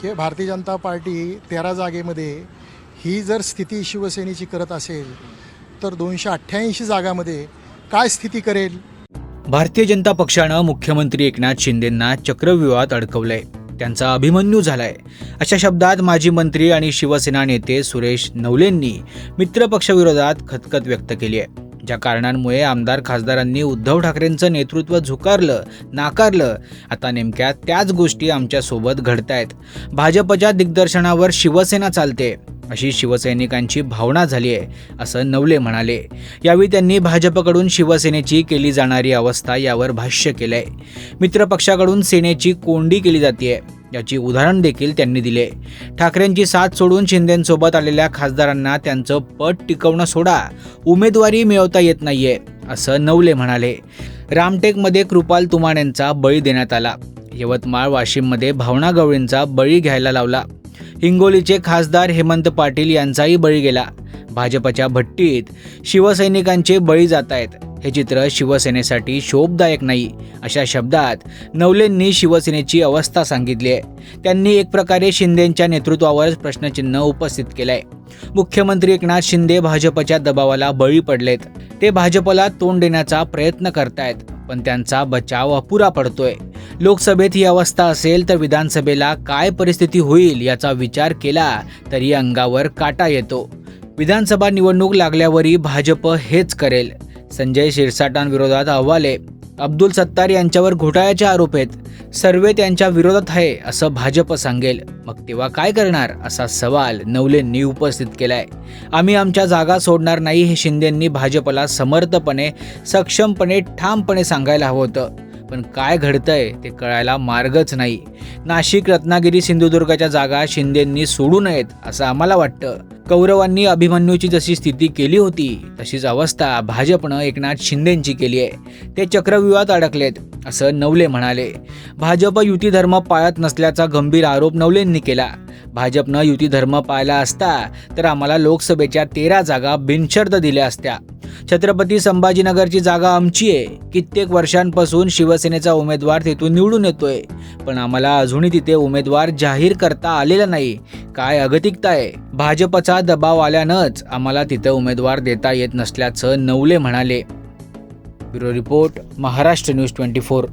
की भारतीय जनता पार्टी तेरा जागेमध्ये ही जर स्थिती शिवसेनेची करत असेल तर दोनशे अठ्ठ्याऐंशी जागामध्ये काय स्थिती करेल? भारतीय जनता पक्षानं मुख्यमंत्री एकनाथ शिंदेंना चक्रव्यूहात अडकवलंय. त्यांचा अभिमन्यू झालाय. अशा शब्दात माजी मंत्री आणि शिवसेना नेते सुरेश नवलेंनी मित्रपक्षाविरोधात खतखत व्यक्त केली आहे. ज्या कारणांमुळे आमदार खासदारांनी उद्धव ठाकरेंचं नेतृत्व झुकारलं नाकारलं आता नेमक्या त्याच गोष्टी आमच्यासोबत घडतायत. भाजपच्या दिग्दर्शनावर शिवसेना चालते अशी शिवसैनिकांची भावना झाली आहे असं नवले म्हणाले. यावेळी त्यांनी भाजपकडून शिवसेनेची केली जाणारी अवस्था यावर भाष्य केलंय. मित्रपक्षाकडून सेनेची कोंडी केली जाते याची उदाहरण देखील त्यांनी दिले. ठाकरेंची साथ सोडून शिंदेंसोबत आलेल्या खासदारांना त्यांचं पट टिकवणं सोडा उमेदवारी मिळवता येत नाहीये असं नवले म्हणाले. रामटेकमध्ये कृपाल तुमान यांचा बळी देण्यात आला. यवतमाळ वाशिममध्ये भावना गवळींचा बळी घ्यायला लावला. हिंगोलीचे खासदार हेमंत पाटील यांचाही बळी गेला. भाजपच्या भट्टीत शिवसैनिकांचे बळी जात आहेत. हे चित्र शिवसेनेसाठी शोभदायक नाही अशा शब्दात नवलेंनी शिवसेनेची अवस्था सांगितली आहे. त्यांनी एक प्रकारे शिंदेंच्या नेतृत्वावरच प्रश्नचिन्ह उपस्थित केलंय. मुख्यमंत्री एकनाथ शिंदे भाजपच्या दबावाला बळी पडलेत. ते भाजपला तोंड देण्याचा प्रयत्न करतायत पण त्यांचा बचाव अपुरा पडतोय. लोकसभेत ही अवस्था असेल तर विधानसभेला काय परिस्थिती होईल याचा विचार केला तरी अंगावर काटा येतो. विधानसभा निवडणूक लागल्यावरही भाजप हेच करेल. संजय शिरसाटांविरोधात अहवाले. अब्दुल सत्तार यांच्यावर घोटाळ्याचे आरोप आहेत. सर्वे त्यांच्या विरोधात आहे असं भाजप सांगेल. मग तेव्हा काय करणार असा सवाल नवलेंनी उपस्थित केलाय. आम्ही आमच्या जागा सोडणार नाही हे शिंदेंनी भाजपला समर्थपणे सक्षमपणे ठामपणे सांगायला हवं होतं. पण काय घडतंय ते कळायला मार्गच नाही. नाशिक रत्नागिरी सिंधुदुर्गाच्या जागा शिंदेंनी सोडू नयेत असं आम्हाला वाटतं. कौरवांनी अभिमन्यूची जशी स्थिती केली होती तशीच अवस्था भाजपनं एकनाथ शिंदेंची केली आहे. ते चक्रव्यूहात अडकलेत असं नवले म्हणाले. भाजप युती धर्म पाळत नसल्याचा गंभीर आरोप नवलेंनी केला. भाजपनं युती धर्म पाळला असता तर आम्हाला लोकसभेच्या तेरा जागा बिनशर्त दिल्या असत्या. छत्रपती संभाजीनगरची जागा आमची आहे. कित्येक वर्षांपासून शिवसेनेचा उमेदवार तिथून निवडून येतोय. पण आम्हाला अजूनही तिथे उमेदवार जाहीर करता आलेला नाही. काय अगतिकता आहे? भाजपचा दबाव आल्यानंच आम्हाला तिथे उमेदवार देता येत नसल्याचं नवले म्हणाले. Bureau report Maharashtra news twenty four.